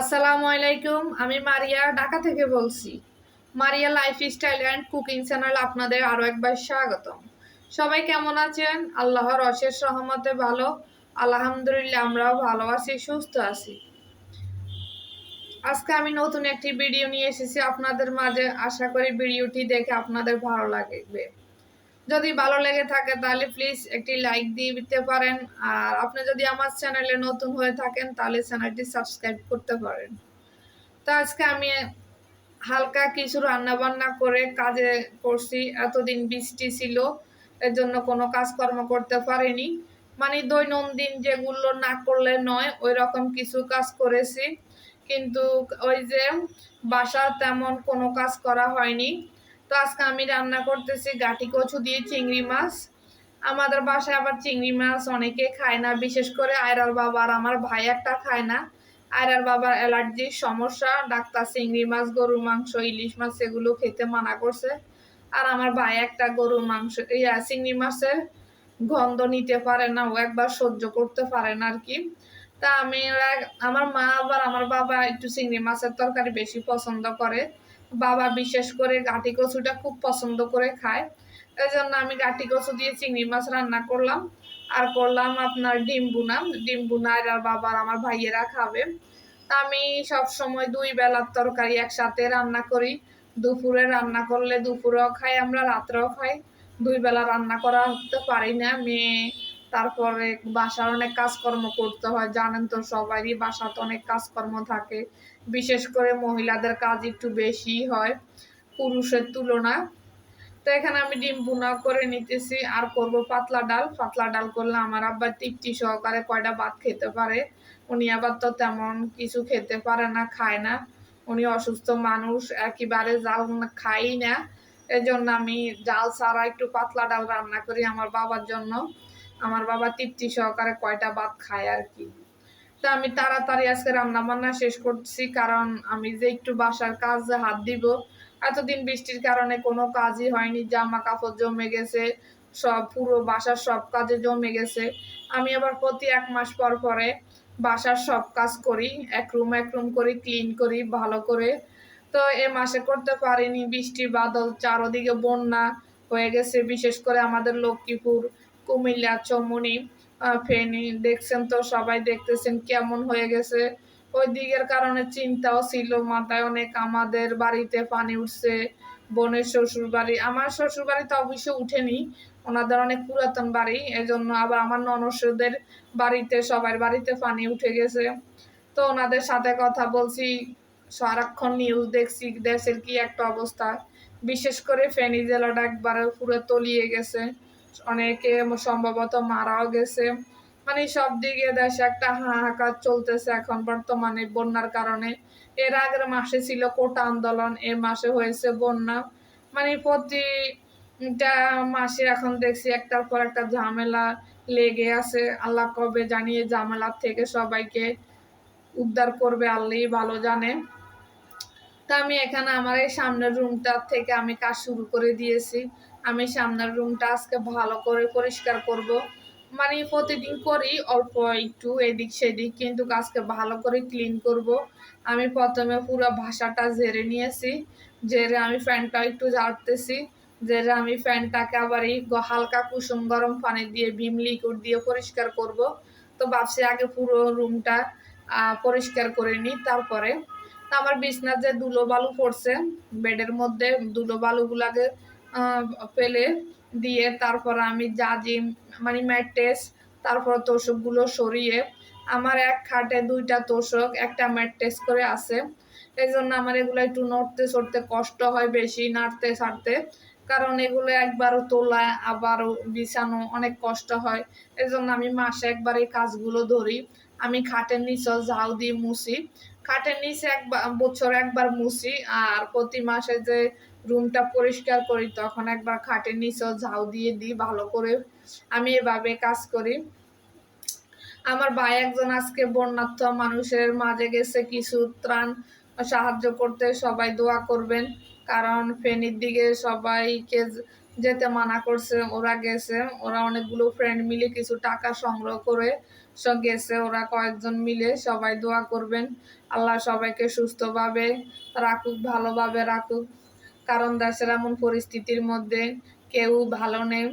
আসসালামু আলাইকুম, আমি মারিয়া, ঢাকা থেকে বলছি। Maria lifestyle and cooking channel আপনাদের আরও একবার স্বাগতম। সবাই কেমন আছেন? আল্লাহর অশেষ রহমতে ভালো। আলহামদুলিল্লাহ, আমরাও ভালো আছি, সুস্থ আছি। আজকে আমি নতুন একটি ভিডিও নিয়ে এসেছি আপনাদের মাঝে। আশা করি ভিডিওটি দেখে আপনাদের ভালো লাগবে। যদি ভালো লেগে থাকে তাহলে প্লিজ একটি লাইক দিয়ে দিতে পারেন। আর আপনি যদি আমার চ্যানেলে নতুন হয়ে থাকেন, তাহলে চ্যানেলটি সাবস্ক্রাইব করতে পারেন। তো আজকে আমি হালকা কিছু রান্না বান্না করে কাজে করছি। এতদিন বৃষ্টি ছিল এর জন্য কোনো কাজকর্ম করতে পারিনি। মানে দৈনন্দিন যেগুলো না করলে নয় ওই রকম কিছু কাজ করেছি। কিন্তু ওই যে বাসা তেমন কোনো কাজ করা হয়নি। তো আজকে আমি রান্না করতেছি গাটি কচু দিয়ে চিংড়ি মাছ। আমাদের বাসায় আবার চিংড়ি মাছ অনেকে খায় না, বিশেষ করে আয়রার বাবা আর আমার ভাই একটা খায় না। আয়রার বাবার অ্যালার্জির সমস্যা, ডাক্তার চিংড়ি মাছ, গরুর মাংস, ইলিশ মাছ সেগুলো খেতে মানা করছে। আর আমার ভাই একটা গরুর মাংস ইয়া চিংড়ি মাছের গন্ধ নিতে পারে না, ও একবার সহ্য করতে পারে না আর কি। তা আমি আমার মা আবার আমার বাবা একটু চিংড়ি মাছের তরকারি বেশি পছন্দ করে। বাবা বিশেষ করে গাটি কচুটা খুব পছন্দ করে খায়। এই জন্য আমি গাঁটি কচু দিয়ে চিংড়ি মাছ রান্না করলাম। আর করলাম আপনার ডিম বুনা। ডিম বুনা আর বাবার আমার ভাইয়েরা খাবে। আমি সব সময় দুই বেলার তরকারি একসাথে রান্না করি। দুপুরে রান্না করলে দুপুরেও খাই, আমরা রাত্রেও খাই। দুই বেলা রান্না করা হতে পারি না। মেয়ে তারপরে বাসার অনেক কাজকর্ম করতে হয়, জানেন তো সবারই বাসাতে অনেক কাজকর্ম থাকে। বিশেষ করে মহিলাদের কাজ একটু বেশি হয় পুরুষের তুলনা তো এখানে আমি ডিম বুনা করে নিতেছি, আর করব পাতলা ডাল। পাতলা ডাল করলে আমার আব্বা তৃপ্তি সহকারে কয়টা ভাত খেতে পারে। উনি আবার তো তেমন কিছু খেতে পারে না, খায় না। উনি অসুস্থ মানুষ, একেবারে জাল খাই না। এজন্য আমি জাল ছাড়া একটু পাতলা ডাল রান্না করি আমার বাবার জন্য। আমার বাবা তৃপ্তি সহকারে কয়টা ভাত খায় আর কি। তা আমি তাড়াতাড়ি আজকে রান্না বান্না শেষ করছি, কারণ আমি যে একটু বাসার কাজে হাত দিব, এতদিন বৃষ্টির কারণে কোনো কাজই হয়নি জামা কাপড় জমে গেছে, সব পুরো বাসার সব কাজে জমে গেছে। আমি আবার প্রতি এক মাস পর পরে বাসার সব কাজ করি, এক রুম এক রুম করে, ক্লিন করি, ভালো করে। তো এ মাসে করতে পারিনি বৃষ্টি বাদল, চারোদিকে বন্যা হয়ে গেছে, বিশেষ করে আমাদের লক্ষ্মীপুর। কুমিল্লা, চমুনি ফেনি, দেখছেন তো সবাই দেখতেছেন কেমন হয়ে গেছে। ওই দিকের কারণে চিন্তাও ছিল, মাথায় অনেক আমাদের বাড়িতে পানি উঠছে, বোনের শ্বশুর বাড়ি। আমার শ্বশুর বাড়ি তো অবশ্যই উঠেনি, ওনাদের অনেক পুরাতন বাড়ি, এজন্য আবার আমার ননসদের বাড়িতে, সবার বাড়িতে পানি উঠে গেছে। তো ওনাদের সাথে কথা বলছি, সারাক্ষণ নিউজ দেখছি, দেশের কি একটা অবস্থা। বিশেষ করে ফেনী জেলাটা একবারে পুরো তলিয়ে গেছে। অনেকে সম্ভবত মারাও গেছে। মানে সব দিকে দেশে একটা হাহাকার চলতেছে এখন বর্তমানে বন্যার কারণে। এর আগের মাসে ছিল কোটা আন্দোলন, এ মাসে হয়েছে বন্যা। মানে প্রতিটা মাসে এখন দেখছি একটার পর একটা ঝামেলা লেগে আছে। আল্লাহ কবে জানিয়ে ঝামেলার থেকে সবাইকে উদ্ধার করবে আল্লাহই ভালো জানে। তা আমি এখানে আমার এই সামনের রুমটা থেকে আমি কাজ শুরু করে দিয়েছি। আমি সামনের রুমটা আজকে ভালো করে পরিষ্কার করব। মানে প্রতিদিন করি, অল্প একটু এদিক সেদিক, কিন্তু আজকে ভালো করে ক্লিন করব। আমি প্রথমে পুরো ভাষাটা জেরে নিয়েছি। ঝেড়ে আমি ফ্যানটা একটু ঝাড়তেছি। জেরে আমি ফ্যানটাকে আবার এই হালকা কুসুম গরম পানি দিয়ে ভিম লিকুইড দিয়ে পরিষ্কার করব। তো ভাবছি আগে পুরো রুমটা পরিষ্কার করে নিই তারপরে। আমার বিছনার যে ধুলো বালু পড়ছে, বেডের মধ্যে ধুলো বালুগুলাকে ফেলে দিয়ে তারপর আমি জাজিম মানে ম্যাট্রেস তারপর তোষকগুলো সরিয়ে আমার এক খাটে দুইটা তোষক, একটা ম্যাট্রেস করে আছে। এই জন্য আমার এগুলো একটু নড়তে সরতে কষ্ট হয় বেশি নাড়তে ছাড়তে। কারণ এগুলো একবারও তোলা আবারও বিছানো অনেক কষ্ট হয়। এই জন্য আমি মাসে একবার এই কাজগুলো ধরি। আমি খাটের নিচে ঝাউ দিয়ে মুছি। খাটের নিচে একবার বছর একবার মুছি, আর প্রতি মাসে যে রুমটা পরিষ্কার করি, তখন একবার খাটের নিচেও ঝাউ দিয়ে দিই ভালো করে। আমি এভাবে কাজ করি। আমার ভাই একজন আজকে বন্যার্থ মানুষের মাঝে গেছে, কিছু ত্রাণ সাহায্য করতে সবাই দোয়া করবেন, কারণ ফেনীর দিকে সবাইকে যেতে মানা করছে, ওরা গেছে, ওরা অনেকগুলো ফ্রেন্ড মিলে কিছু টাকা সংগ্রহ করে সব গেছে, ওরা কয়েকজন মিলে সবাই দোয়া করবেন, আল্লাহ সবাইকে সুস্থভাবে রাখুক, ভালোভাবে রাখুক। কারণ দেশের এমন পরিস্থিতির মধ্যে কেউ ভালো নেই।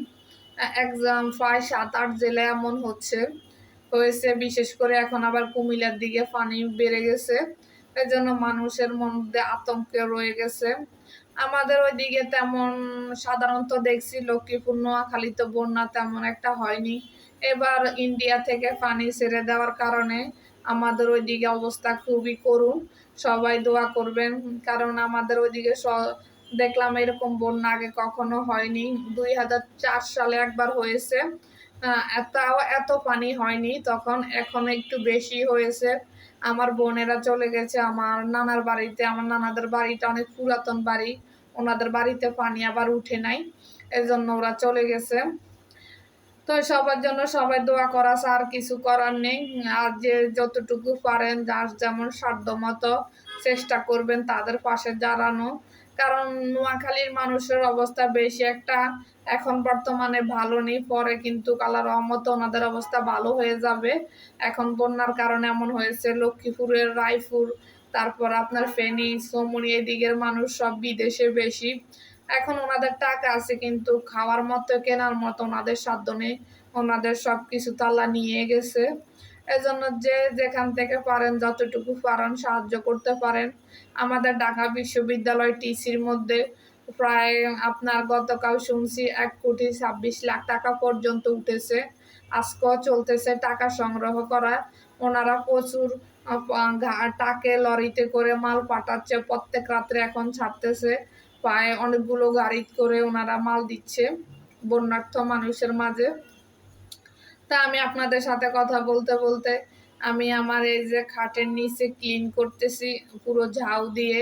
একদম প্রায় সাত আট জেলায় এমন হচ্ছে। হয়েছে, বিশেষ করে এখন আবার কুমিল্লার দিকে পানি বেড়ে গেছে। এই জন্য মানুষের মধ্যে আতঙ্কে রয়ে গেছে। আমাদের ওইদিকে তেমন সাধারণত দেখছি লক্ষ্মীপুর নোয়াখালীতে বন্যা তেমন একটা হয়নি। এবার ইন্ডিয়া থেকে পানি ছেড়ে দেওয়ার কারণে আমাদের ওইদিকে অবস্থা খুবই করুণ। সবাই দোয়া করবেন, কারণ আমাদের ওইদিকে দেখলাম এরকম বন্যা আগে কখনো হয়নি। দুই হাজার চার সালে একবার হয়েছে। তাও এত পানি হয়নি, তখন এখন একটু বেশি হয়েছে। আমার বোনেরা চলে গেছে, আমার নানার বাড়িতে, আমার নানাদের বাড়িটা অনেক পুরাতন বাড়ি, ওনাদের বাড়িতে পানি আবার উঠে নাই, এজন্য ওরা চলে গেছে। তো সবার জন্য সবাই দোয়া করা আর কিছু করার নেই। আর যে যতটুকু পারেন, যার যেমন সাধ্য মতো চেষ্টা করবেন, তাদের পাশে দাঁড়ানো। কারণ নোয়াখালীর মানুষের অবস্থা বেশি একটা, এখন বর্তমানে ভালো নেই, পরে কিন্তু কালার রহমত ওনাদের অবস্থা ভালো হয়ে যাবে। এখন বন্যার কারণে এমন হয়েছে, লক্ষ্মীপুরের রায়পুর, তারপর আপনার ফেনী সোমনি এদিকের মানুষ সব বিদেশে বেশি। এখন ওনাদের টাকা আছে কিন্তু খাওয়ার মতো, কেনার মতো ওনাদের সাধ্য নেই। ওনাদের সব কিছু তাল্লা নিয়ে গেছে। এজন্য যে যেখান থেকে পারেন, যতটুকু পারেন সাহায্য করতে পারেন। আমাদের ঢাকা বিশ্ববিদ্যালয় টিসির মধ্যে প্রায় আপনার গতকাল শুনছি এক কোটি ছাব্বিশ লাখ টাকা পর্যন্ত উঠেছে। আজকেও চলতেছে টাকা সংগ্রহ করা। ওনারা প্রচুর টাকে লরিতে করে মাল পাঠাচ্ছে। প্রত্যেক রাত্রে এখন ছাড়তেছে। পায়ে অনেকগুলো গাড়ি করে ওনারা মাল দিচ্ছে বন্যার্থ মানুষের মাঝে। তা আমি আপনাদের সাথে কথা বলতে বলতে আমি আমার এই যে খাটের নিচে ক্লিন করতেছি, পুরো ঝাউ দিয়ে।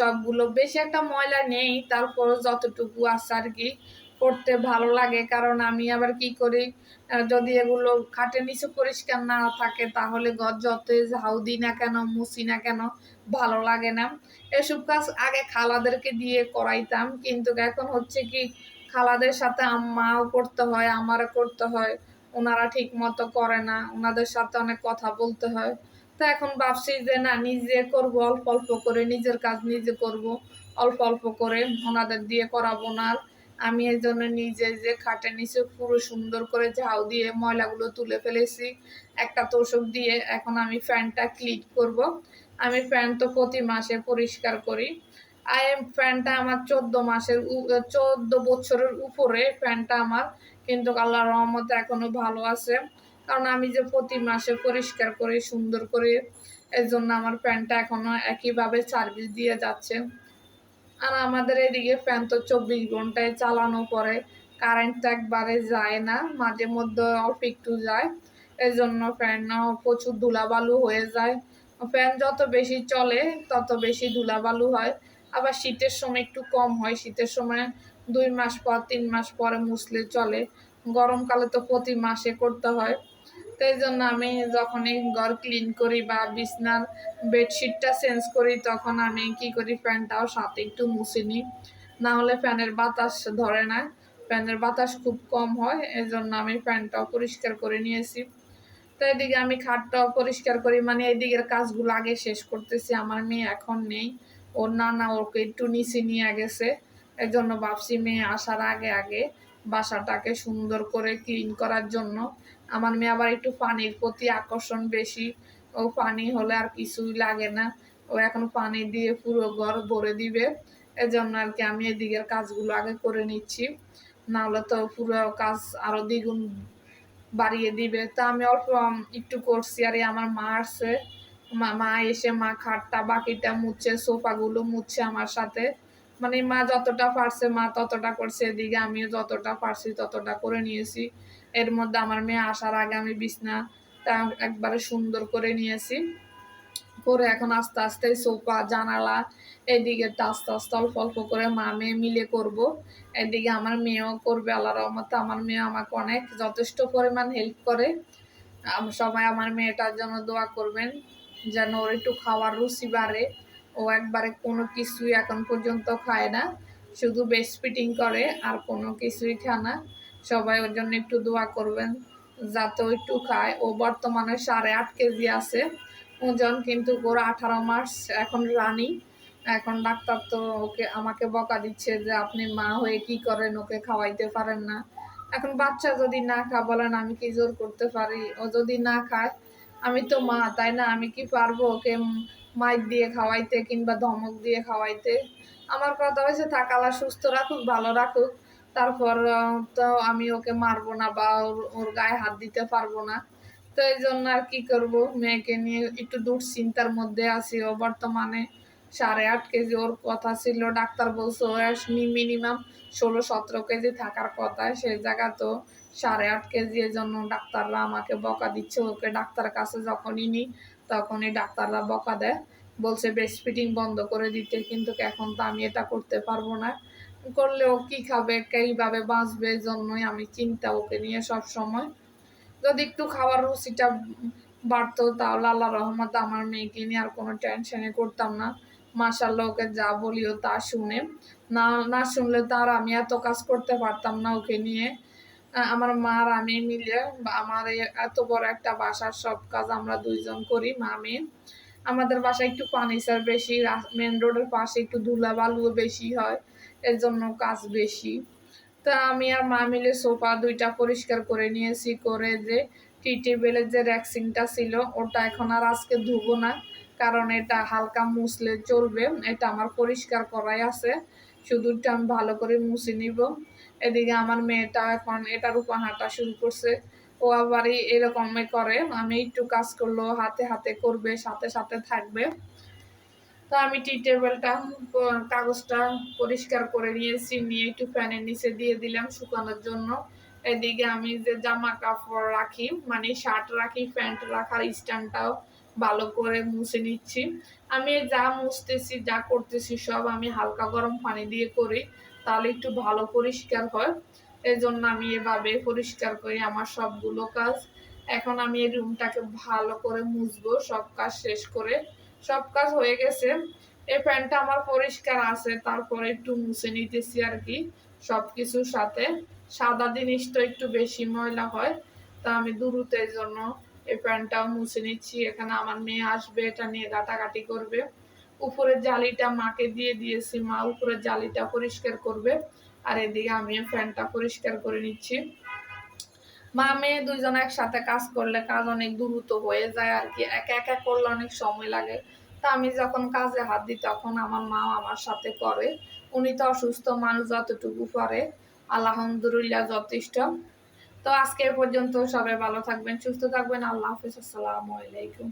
সবগুলো, বেশি একটা ময়লা নেই তারপর যতটুকু আছে আর কি করতে ভালো লাগে। কারণ আমি আবার কি করি যদি এগুলো খাটের নিচে পরিষ্কার না থাকে, তাহলে ঘর যতই ঝাউ দিই না কেন, মুছি না কেন, ভালো লাগে না। এসব কাজ আগে খালাদেরকে দিয়ে করাইতাম, কিন্তু এখন হচ্ছে কি খালাদের সাথে আম্মাও করতে হয়, আমারও করতে হয়। ওনারা ঠিক মতো করে না, ওনাদের সাথে অনেক কথা বলতে হয়। তো এখন ভাবছি যে, না, নিজে করব, অল্প অল্প করে, নিজের কাজ নিজে করব, অল্প অল্প করে ওনাদের দিয়ে করাবো না। আমি এই জন্য নিজে যে খাটে নিচে পুরো সুন্দর করে ঝাউ দিয়ে ময়লাগুলো তুলে ফেলেছি, একটা তোষক দিয়ে এখন আমি ফ্যানটা ক্লিক করব। আমি ফ্যান তো প্রতি মাসে পরিষ্কার করি। আই ফ্যানটা আমার চোদ্দ মাসের চোদ্দ বছরের উপরে ফ্যানটা আমার কিন্তু আল্লাহর রহমতে এখনও ভালো আছে। কারণ আমি যে প্রতি মাসে পরিষ্কার করে, সুন্দর করে এর জন্য আমার ফ্যানটা এখনও একইভাবে সার্ভিস দিয়ে যাচ্ছে। আর আমাদের এদিকে ফ্যান তো চব্বিশ ঘন্টায় চালানো পরে কারেন্ট তো একবারে যায় না, মাঝে মধ্যে অল্প একটু যায় এই জন্য ফ্যান প্রচুর ধুলাবালু হয়ে যায়। ফ্যান যত বেশি চলে, তত বেশি ধুলাবালু হয়। আবার শীতের সময় একটু কম হয়, শীতের সময় দুই মাস পর, তিন মাস পরে মুসলে চলে। গরমকালে তো প্রতি মাসে করতে হয়। তাই জন্য আমি যখনই ঘর ক্লিন করি বা বিছনার বেডশিটটা চেঞ্জ করি, তখন আমি কি করি, ফ্যানটাও সাথে একটু মুছে নিই। না হলে ফ্যানের বাতাস ধরে না। ফ্যানের বাতাস খুব কম হয়, এই জন্য আমি ফ্যানটাও পরিষ্কার করে নিয়েছি। তো এদিকে আমি খাটটাও পরিষ্কার করি মানে এদিকের কাজগুলো আগে শেষ করতেছি। আমার মেয়ে এখন নেই, ওর নানা ওকে একটু নিচে নিয়ে গেছে। এই জন্য ভাবছি মেয়ে আসার আগে আগে বাসাটাকে সুন্দর করে ক্লিন করার জন্য। আমার মেয়ে আবার একটু পানির প্রতি আকর্ষণ বেশি। ও পানি হলে আর কিছুই লাগে না। ও এখন পানি দিয়ে পুরো ঘর ভরে দিবে। এজন্য আর কি আমি এদিকের কাজগুলো আগে করে নিচ্ছি। নাহলে তো পুরো কাজ আরও দ্বিগুণ বাড়িয়ে দিবে। তা আমি অল্প একটু করছি। আর আমার মা আসছে। মা এসে মা খাটটা বাকিটা মুছছে সোফাগুলো মুছছে আমার সাথে। মানে মা যতটা পারছে, মা ততটা করছে, এদিকে আমিও যতটা পারছি ততটা করে নিয়েছি। এর মধ্যে আমার মেয়ে আসার আগে আমি বিছনা একবারে সুন্দর করে নিয়েছি। করে এখন আস্তে আস্তে সোফা, জানালা, এদিকে আস্তে আস্তে অল্প অল্প করে মা মেয়ে মিলে করব। এদিকে আমার মেয়েও করবে আল্লাহ রহমতে। আমার মেয়ে আমাকে অনেক যথেষ্ট পরিমাণ হেল্প করে। সবাই আমার মেয়েটার জন্য দোয়া করবেন, যেন ওর একটু খাওয়ার রুচি বাড়ে। ও একবারে কোনো কিছুই এখন পর্যন্ত খায় না। শুধু বেস্ট ফিটিং করে, আর কোনো কিছুই খায় না। সবাই ওর জন্য একটু দোয়া করবেন, যাতে একটু খায়। ও বর্তমানে সাড়ে আট কেজি আছে। ওজন কিন্তু ওর আঠারো মাস এখন রানি। এখন ডাক্তার তো ওকে, আমাকে বকা দিচ্ছে যে আপনি মা হয়ে কি করেন, ওকে খাওয়াইতে পারেন না। এখন বাচ্চা যদি না খা, বলেন আমি কি জোর করতে পারি? ও যদি না খায়, আমি তো মা, তাই না? আমি কি পারব ওকে মাইক দিয়ে খাওয়াইতে কিংবা ধমক দিয়ে খাওয়াইতে। আমার কথা হয়েছে থাক, আল্লাহ সুস্থ রাখুক, ভালো রাখুক। তারপর তো আমি ওকে মারবো না বা ওর ওর গায়ে হাত দিতে পারব না। তো এই জন্য আর কি করব? মেয়েকে নিয়ে একটু দুশ্চিন্তার মধ্যে আছি ও বর্তমানে। সাড়ে আট কেজি ওর কথা ছিল। ডাক্তার বলছে মিনিমাম ষোলো, সতেরো কেজি থাকার কথা সে জায়গা তো সাড়ে আট কেজি। এর জন্য ডাক্তাররা আমাকে বকা দিচ্ছে। ওকে ডাক্তার কাছে যখনই নিই তখনই ডাক্তাররা বকা দেয়, বলছে ব্রেস্ট ফিডিং বন্ধ করে দিতে, কিন্তু এখন তো আমি এটা করতে পারব না। করলে ও কি খাবে, কীভাবে বাঁচবে, এই জন্যই আমি চিন্তা ওকে নিয়ে সব সময় যদি একটু খাওয়ার রুচিটা বাড়তো, তাহলে আল্লাহ রহমত আমার মেয়েকে নিয়ে আর কোনো টেনশনে করতাম না। মাসাল্লাহ ওকে যা বলিও তা শুনে। না না শুনলে তার আমি এত কাজ করতে পারতাম না ওকে নিয়ে। আমার মা আর আমি মিলে আমার এত বড় একটা বাসার সব কাজ আমরা দুইজন করি, মা মেয়ে আমাদের বাসায় একটু ফার্নিচার বেশি মেন রোডের পাশে একটু ধুলা বালুও বেশি হয়, এর জন্য কাজ বেশি। তা আমি আর মা মিলে সোফা দুইটা পরিষ্কার করে নিয়েছি, করে যে টি টেবিলের যে র্যাক্সিংটা ছিল, ওটা এখন আর আজকে ধুবো না, কারণ এটা হালকা মুছলে চলবে, এটা আমার পরিষ্কার করাই আছে, শুধু একটু আমি ভালো করে মুছে নিব। এদিকে আমার মেয়েটা এখন এটার উপর হাঁটা শুরু করছে। ও আবারই এরকমই করে। আমি একটু কাজ করল, হাতে হাতে করবে, সাথে সাথে থাকবে। তো আমি টি টেবিলটা কাগজটা পরিষ্কার করে নিয়েছি নিয়ে একটু ফ্যানের নিচে দিয়ে দিলাম শুকানোর জন্য। এদিকে আমি যে জামা কাপড় রাখি মানে শার্ট রাখি প্যান্ট রাখার স্ট্যান্ডটাও ভালো করে মুছে নিচ্ছি। আমি যা মুছতেছি, যা করতেছি সব আমি হালকা গরম পানি দিয়ে করি। তাহলে একটু ভালো পরিষ্কার হয়। এই জন্য আমি এভাবে পরিষ্কার করি আমার সবগুলো কাজ। এখন আমি এই রুমটাকে ভালো করে মুছবো, সব কাজ শেষ করে। সব কাজ হয়ে গেছে। এই প্যান্টটা আমার পরিষ্কার আছে, তারপরে একটু মুছে নিতেছি আর কি সব কিছুর সাথে। সাদা জিনিস তো একটু বেশি ময়লা হয়, তা আমি দ্রুতের জন্য এই প্যান্টটাও মুছে নিচ্ছি। এখানে আমার মেয়ে আসবে, এটা নিয়ে গাটাগাটি করবে। উপরের জালিটা মাকে দিয়ে দিয়েছি, মা উপরের জালিটা পরিষ্কার করবে। আর এদিকে আমি ফ্যানটা পরিষ্কার করে নিচ্ছি। মা, মেয়ে দুইজন একসাথে কাজ করলে কাজ অনেক দ্রুত হয়ে যায় আর কি। একা একা করলে অনেক সময় লাগে। তা আমি যখন কাজে হাত দিই, তখন আমার মা আমার সাথে করে। উনি তো অসুস্থ, মানুষ যতটুকু পারে। আলহামদুলিল্লাহ যথেষ্ট। তো আজকে পর্যন্ত সবাই ভালো থাকবেন, সুস্থ থাকবেন। আল্লাহ হাফিজ, আসসালামু আলাইকুম।